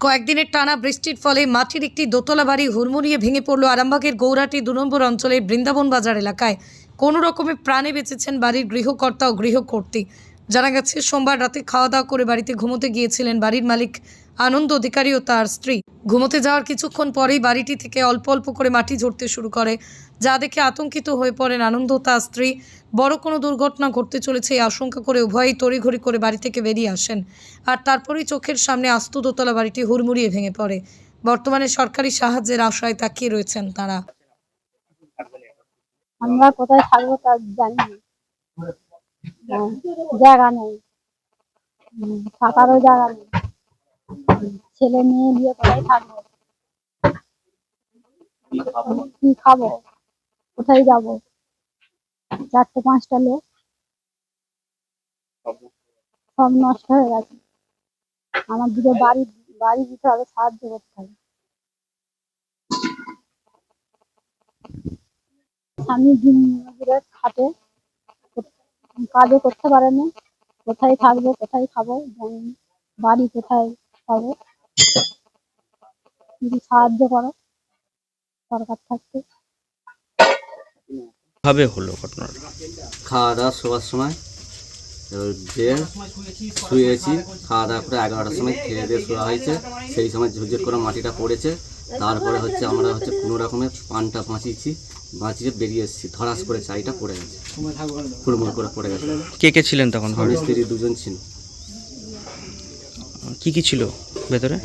কয়েকদিনের টানা বৃষ্টির ফলে মাটির একটি দোতলা বাড়ি হুড়মুড়িয়ে ভেঙে পড়ল আরামবাগের গৌরাটি দু নম্বর অঞ্চলের বৃন্দাবন বাজার এলাকায়। কোনো রকমে প্রাণে বেঁচেছেন বাড়ির গৃহকর্তা ও গৃহকর্ত্রী। জানা গেছে, সোমবার রাতে খাওয়া দাওয়া করে বাড়িতে ঘুমোতে গিয়েছিলেন বাড়ির মালিক আনন্দ অধিকারী ও তার স্ত্রী। ঘুমোতে যাওয়ার কিছুক্ষণ পরেই বাড়িটি থেকে অল্প অল্প করে মাটি ঝরতে শুরু করে যা দেখে আতঙ্কিত হয়ে পড়েন আনন্দ তার স্ত্রী। বড় কোনো দুর্ঘটনা ঘটতে চলেছে এই আশঙ্কা করে উভয়ই তড়িঘড়ি করে বাড়ি থেকে বেরিয়ে আসেন আর তারপরেই চোখের সামনে আস্ত দোতলা বাড়িটি হুড়মুড়িয়ে ভেঙে পড়ে। বর্তমানে সরকারি সাহায্যের আশায় তাকিয়ে রয়েছেন তারা। আমরা কোথায় থাকব তা জানি হ্যাঁ, জায়গা নেই। থাকারও জায়গা নেই। ছেলে মেয়ে বিয়ে কোথায় থাকব? কি খাব? কোথায় যাব? চারটে পাঁচটা লোক। সব নষ্ট হয়ে গেছে। আমার দুটো বাড়ি বাড়ি দিতে হবে, সাহায্য করতে হবে। স্বামী দিন খাটে কাজও করতে পারে না কোথায় থাকব, কোথায় খাব বাড়ি কোথায় পাবো? যদি সাহায্য করো সরকার থাকতে। ভাবে হলো ঘটনাটা। খাওয়া দাওয়া শোবার সময় এবার যে শুয়েছি খাওয়া দাওয়া করে এগারোটার সময় খেয়ে দিয়ে শোয়া হয়েছে। সেই সময় ঝুরঝুর করে মাটিটা পড়েছে। তারপরে হচ্ছে আমরা হচ্ছে কোনো রকমের পানটা বাঁচিয়েছি বাঁচিয়ে বেরিয়ে এসেছি। ধরাস করে চাইটা পড়ে গেছে। হুড়মুড় করে পড়ে গেছে। কে কে ছিলেন তখন? স্ত্রী দুজন ছিল। কি কি ছিল ভেতরে?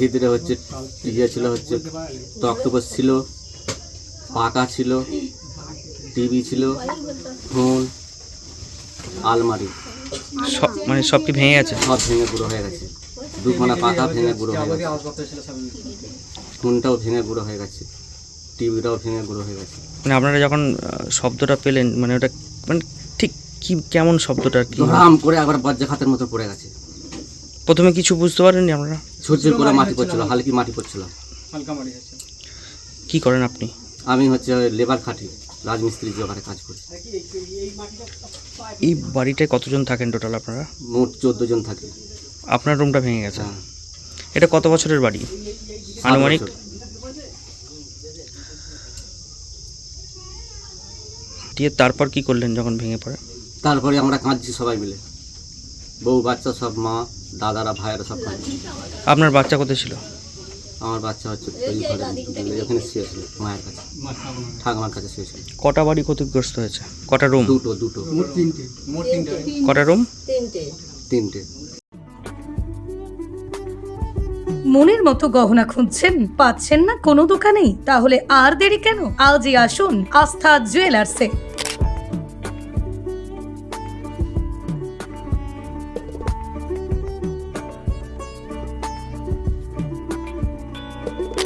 ভিতরে হচ্ছে ইয়ে ছিল হচ্ছে তক্তপোষ ছিল পাকা ছিল টিভি ছিল ফোন আলমারি। সব মানে সব কি ভেঙে গেছে? সব ভেঙে গুঁড়ো হয়ে গেছে। দুখানা পাতা ভেঙে গুঁড়ো হয়ে গেছে। ফোনটাও ভেঙে গুঁড়ো হয়ে গেছে। টিভিটাও ভেঙে গুঁড়ো হয়ে গেছে। মানে আপনারা যখন শব্দটা পেলেন মানে ওটা মানে ঠিক কি কেমন শব্দটা আর কি? ধরাম করে একবার বজ্জা খাতের মতো পড়ে গেছে। প্রথমে কিছু বুঝতে পারেননি আপনারা? ঝুরঝুর করে মাটি পড়ছিল হালকি মাটি পড়ছিল। হালকা মাটি আছে। কি করেন আপনি? আমি হচ্ছে লেবার খাটি রাজমিস্ত্রি জোগাড়ে কাজ করি। এই বাড়িটায় কতজন থাকেন টোটাল আপনারা? মোট চোদ্দ জন থাকি। আপনার রুমটা ভেঙে গেছে? হ্যাঁ, এটা কত বছরের বাড়ি? আনুমানিক। দিয়ে তারপর কি করলেন যখন ভেঙে পড়ে? তারপরে আমরা কাঁদছি সবাই মিলে। বউ বাচ্চা সব মা দাদারা ভাইয়েরা সব আপনার বাচ্চা কোথায় ছিল? আমার বাচ্চা হচ্ছে ওই ঘরে এখানে শুয়েছিল মায়ের কাছে। ঠাকুমার কাছে শুয়েছিল। কটা বাড়ি ক্ষতিগ্রস্ত হয়েছে? কটা রুম দুটো দুটো। কটা রুম তিনটে। মনের মতো গহনা খুঁজছেন? পাচ্ছেন না কোনো দোকানেই? তাহলে আর দেরি কেন? আজই আসুন আস্থা জুয়েলার্সে।